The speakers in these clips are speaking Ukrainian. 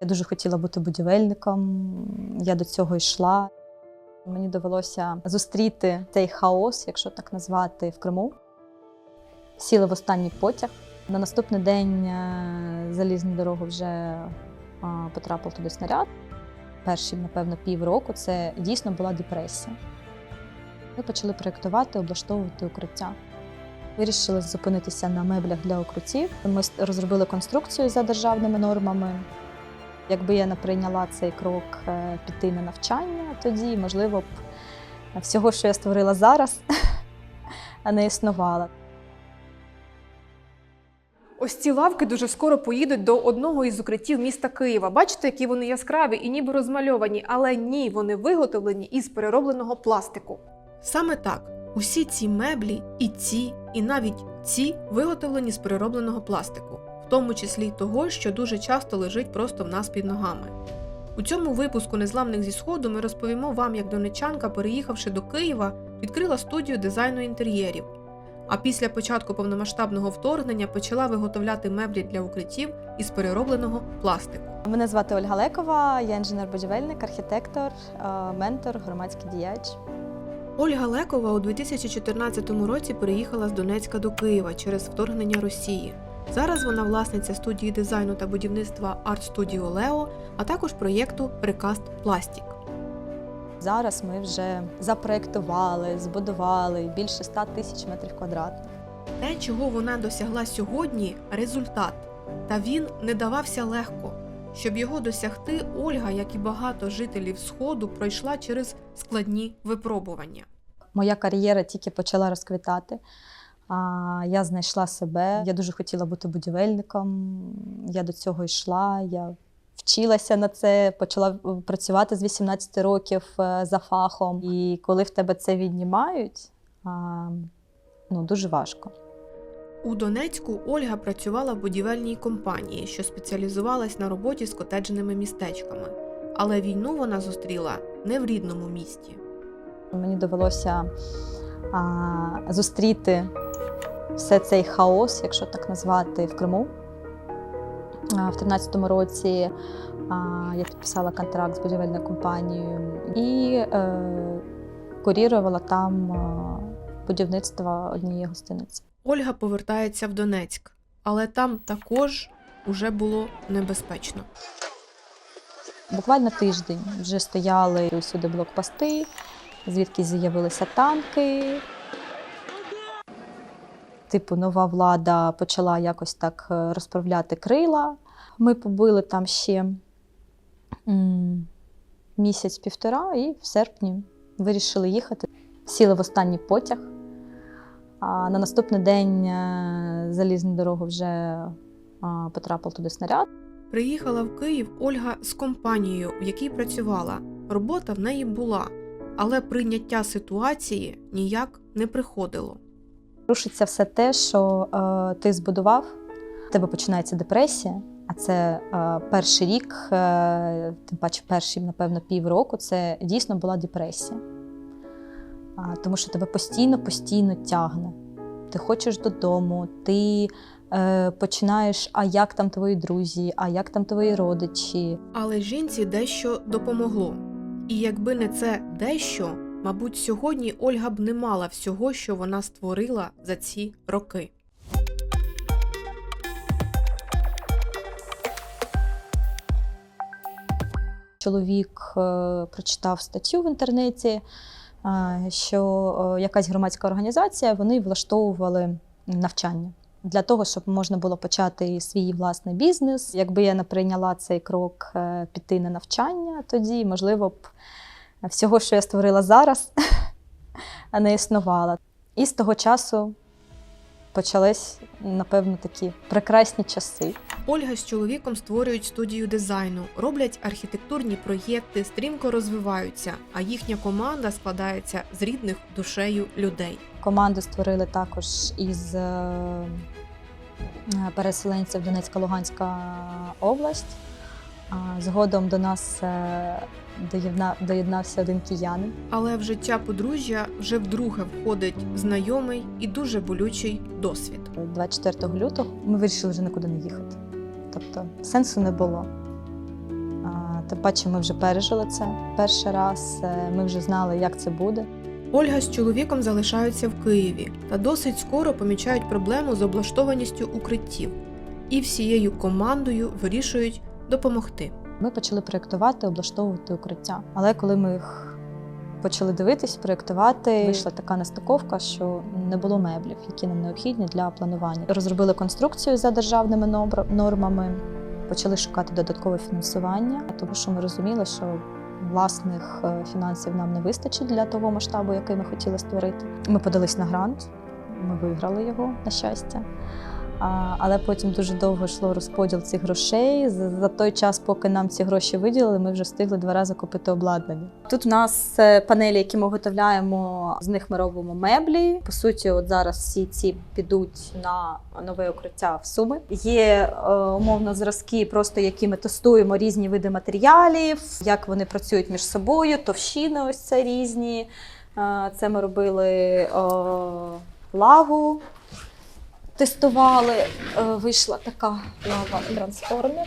Я дуже хотіла бути будівельником. Я до цього йшла. Мені довелося зустріти цей хаос, якщо так назвати, в Криму. Сіли в останній потяг. На наступний день е, залізну дорогу вже е, потрапив туди снаряд. Перші, напевно, півроку це дійсно була депресія. Ми почали проєктувати, облаштовувати укриття. Вирішили зупинитися на меблях для укриттів. Ми розробили конструкцію за державними нормами. Якби я не прийняла цей крок е, піти на навчання, тоді, можливо, б всього, що я створила зараз, не існувало. Ось ці лавки дуже скоро поїдуть до одного із укриттів міста Києва. Бачите, які вони яскраві і ніби розмальовані, але ні, вони виготовлені із переробленого пластику. Саме так. Усі ці меблі, і ці, і навіть ці виготовлені з переробленого пластику, в тому числі й того, що дуже часто лежить просто в нас під ногами. У цьому випуску незламних зі сходу ми розповімо вам, як донечанка, переїхавши до Києва, відкрила студію дизайну інтер'єрів. А після початку повномасштабного вторгнення почала виготовляти меблі для укриттів із переробленого пластику. Мене звати Ольга Лекова, я інженер-будівельник, архітектор, е, ментор, громадський діяч. Ольга Лекова у 2014 році переїхала з Донецька до Києва через вторгнення Росії. Зараз вона власниця студії дизайну та будівництва Art Studio Leo, а також проєкту Recast Plastic. Зараз ми вже запроектували, збудували більше 100 тисяч метрів квадратних. Те, чого вона досягла сьогодні, результат. Та він не давався легко. Щоб його досягти, Ольга, як і багато жителів Сходу, пройшла через складні випробування. Моя кар'єра тільки почала розквітати. А, Я знайшла себе. Я дуже хотіла бути будівельником. Я до цього йшла. Я вчилася на це, почала е, працювати з 18 років е, за фахом. І коли в тебе це віднімають, ну дуже важко. У Донецьку Ольга працювала в будівельній компанії, що спеціалізувалась на роботі з котеджними містечками. Але війну вона зустріла не в рідному місті. Мені довелося а, зустріти все цей хаос, якщо так назвати, в Криму. В 13-му році я підписала контракт з будівельною компанією і е, курірувала там будівництво однієї гостиниці. Ольга повертається в Донецьк, але там також уже було небезпечно. Буквально тиждень вже стояли усюди блокпости, звідки з'явилися танки. Типу, нова влада почала якось так е, розправляти крила. Ми побили там ще місяць-півтора, і в серпні вирішили їхати. Сіли в останній потяг. А на наступний день е, залізну дорогу вже потрапив туди снаряд. Приїхала в Київ Ольга з компанією, в якій працювала. Робота в неї була, але прийняття ситуації ніяк не приходило. Рушиться все те, що е, ти збудував, в тебе починається депресія, а це е, перший рік, е, тим паче перші, напевно, півроку, це дійсно була депресія. А, тому що тебе постійно, постійно тягне. Ти хочеш додому, ти е, починаєш, а як там твої друзі, а як там твої родичі. Але жінці дещо допомогло. І якби не це дещо, мабуть, сьогодні Ольга б не мала всього, що вона створила за ці роки. Чоловік е, прочитав статтю в інтернеті, е, що е, якась громадська організація вони влаштовували навчання для того, щоб можна було почати свій власний бізнес. Якби я не прийняла цей крок піти на навчання, тоді можливо б всього, що я створила зараз, не існувало. І з того часу почались, напевно, такі прекрасні часи. Ольга з чоловіком створюють студію дизайну, роблять архітектурні проєкти, стрімко розвиваються, а їхня команда складається з рідних душею людей. Команду створили також із е, е, переселенців Донецька Луганська область. Згодом до нас е, доєднався один киянин. Але в життя подружжя вже вдруге входить знайомий і дуже болючий досвід. 24 лютого ми вирішили вже нікуди не їхати. Тобто сенсу не було. Тим паче ми вже пережили це перший раз. е, Ми вже знали, як це буде. Ольга з чоловіком залишаються в Києві та досить скоро помічають проблему з облаштованістю укриттів і всією командою вирішують допомогти. Ми почали проєктувати, облаштовувати укриття. Але коли ми їх почали дивитись, проєктувати, вийшла така нестиковка, що не було меблів, які нам необхідні для планування. Розробили конструкцію за державними нормами, почали шукати додаткове фінансування, тому що ми розуміли, що власних е, фінансів нам не вистачить для того масштабу, який ми хотіли створити. Ми подались на грант, ми виграли його, на щастя. Але потім дуже довго йшло розподіл цих грошей. За, той час, поки нам ці гроші виділили, ми вже встигли два рази купити обладнання. Тут у нас е, панелі, які ми виготовляємо, з них ми робимо меблі. По суті, от зараз всі ці підуть на нове укриття в суми. Є е, умовно зразки, просто які ми тестуємо різні види матеріалів, як вони працюють між собою, товщини ось це різні. Е, Це ми робили лаву тестували, е, вийшла така нова трансформер.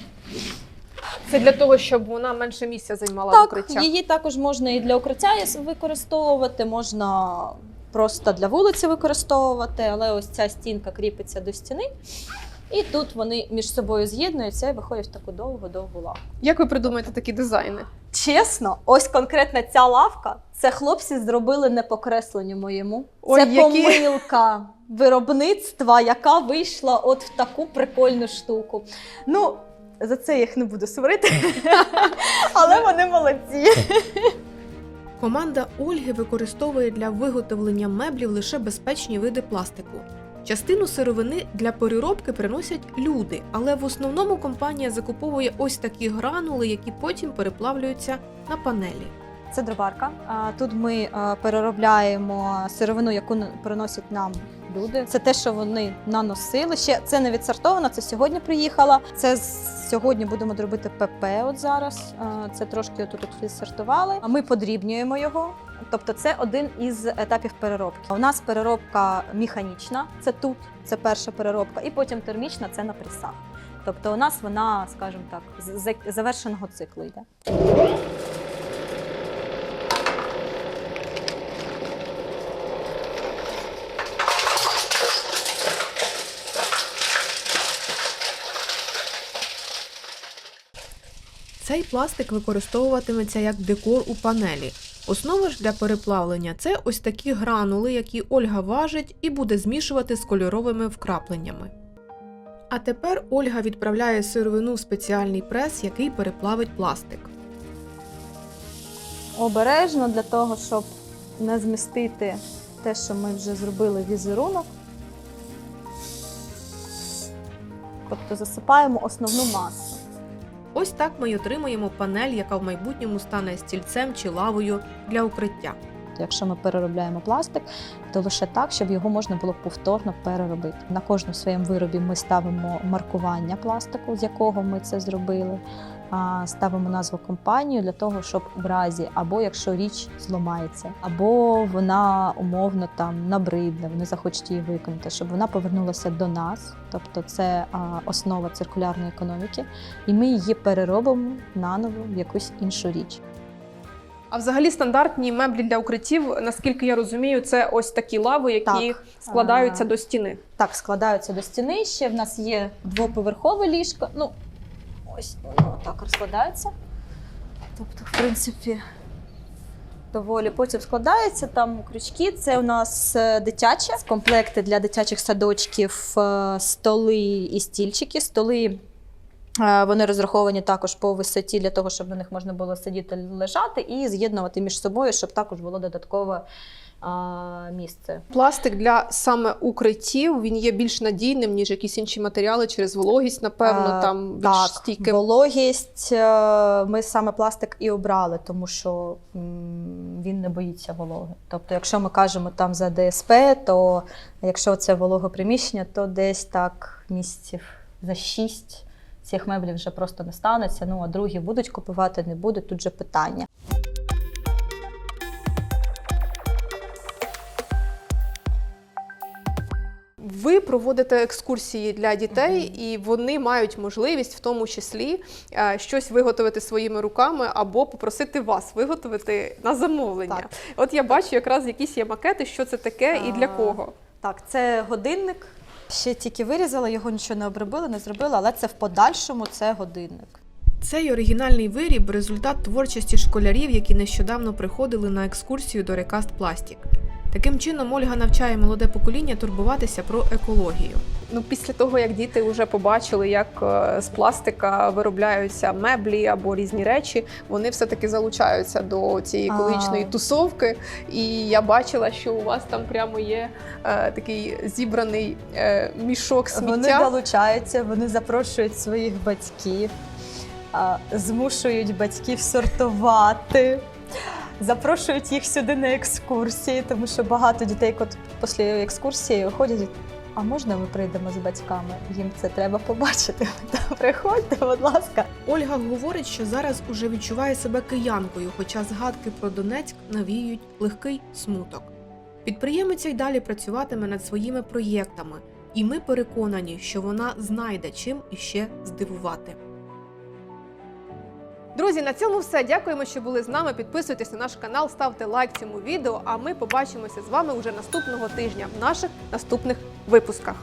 Це для того, щоб вона менше місця займала в Так, її також можна і для укриття використовувати, можна просто для вулиці використовувати, але ось ця стінка кріпиться до стіни. І тут вони між собою з'єднуються і виходять в таку довгу-довгу лаву. Як ви придумаєте такі дизайни? Чесно, ось конкретно ця лавка, це хлопці зробили не по кресленню моєму. Ой, це які- помилка виробництва, яка вийшла от в таку прикольну штуку. Ну, за це я їх не буду сварити, але вони молодці. Команда Ольги використовує для виготовлення меблів лише безпечні види пластику. Частину сировини для переробки приносять люди, але в основному компанія закуповує ось такі гранули, які потім переплавлюються на панелі. Це дроварка. Тут ми переробляємо сировину, яку приносять нам люди. Це те, що вони наносили. Ще це не відсортовано. Це сьогодні приїхала. Це з- сьогодні будемо робити ПП. От зараз це трошки тут відсортували. А ми подрібнюємо його. Тобто, це один із етапів переробки. У нас переробка механічна. Це тут, це перша переробка, і потім термічна це на пресах. Тобто, у нас вона, скажімо так, з- завершеного циклу йде. Цей пластик використовуватиметься як декор у панелі. Основа ж для переплавлення це ось такі гранули, які Ольга важить і буде змішувати з кольоровими вкрапленнями. А тепер Ольга відправляє сировину в спеціальний прес, який переплавить пластик. обережно для того, щоб не змістити те, що ми вже зробили візерунок. Тобто засипаємо основну масу. Ось так ми й отримаємо панель, яка в майбутньому стане стільцем чи лавою для укриття. Якщо ми переробляємо пластик, то лише так, щоб його можна було повторно переробити. На кожному своєму виробі ми ставимо маркування пластику, з якого ми це зробили. Ставимо назву компанії для того, щоб в разі, або якщо річ зламається, або вона умовно там набридне, вони захочуть її виконати, щоб вона повернулася до нас. Тобто це основа циркулярної економіки, і ми її переробимо наново в якусь іншу річ. А взагалі стандартні меблі для укриттів, наскільки я розумію, це ось такі лави, які Так. складаються А, до стіни. Так, складаються до стіни. Ще в нас є двоповерхове ліжко. Ну, ось воно так розкладається. Тобто, в принципі, доволі потім складається. Там крючки. Це у нас е, дитяче комплекти для дитячих садочків, е, столи і стільчики. Столи. Е, Вони розраховані також по висоті для того, щоб на них можна було сидіти лежати і з'єднувати між собою, щоб також було додаткове місце. Пластик для саме укриттів він є більш надійним, ніж якісь інші матеріали через вологість, напевно, там більш так, стійким. Вологість е, ми саме пластик і обрали, тому що він не боїться вологи. Тобто, якщо ми кажемо там за ДСП, то якщо це вологе приміщення, то десь так місяців за шість цих меблів вже просто не станеться. Ну а другі будуть купувати, не будуть. Тут же питання. Ви проводите екскурсії для дітей, і вони мають можливість, в тому числі, е, щось виготовити своїми руками або попросити вас виготовити на замовлення. Так. От я бачу якраз якісь є макети, що це таке і для кого. Так, це годинник. Ще тільки вирізала, його нічого не обробила, не зробила, але це в подальшому це годинник. Цей оригінальний виріб результат творчості школярів, які нещодавно приходили на екскурсію до Рекаст Plastic. Таким чином, Ольга навчає молоде покоління турбуватися про екологію. Ну, після того, як діти вже побачили, як е, з пластика виробляються меблі або різні речі, вони все-таки залучаються до цієї А. екологічної тусовки. І я бачила, що у вас там прямо є е, такий зібраний е, мішок сміття. Вони долучаються, вони запрошують своїх батьків, а, змушують батьків сортувати, запрошують їх сюди на екскурсії, тому що багато дітей, коли після екскурсії ходять. А можна ми прийдемо з батьками? Їм це треба побачити. Та приходьте, будь ласка. Ольга говорить, що зараз уже відчуває себе киянкою, хоча згадки про Донецьк навіюють легкий смуток. Підприємиця й далі працюватиме над своїми проєктами, і ми переконані, що вона знайде чим іще здивувати. Друзі, на цьому все. Дякуємо, що були з нами. Підписуйтесь на наш канал, ставте лайк цьому відео. А ми побачимося з вами уже наступного тижня в наших наступних випусках.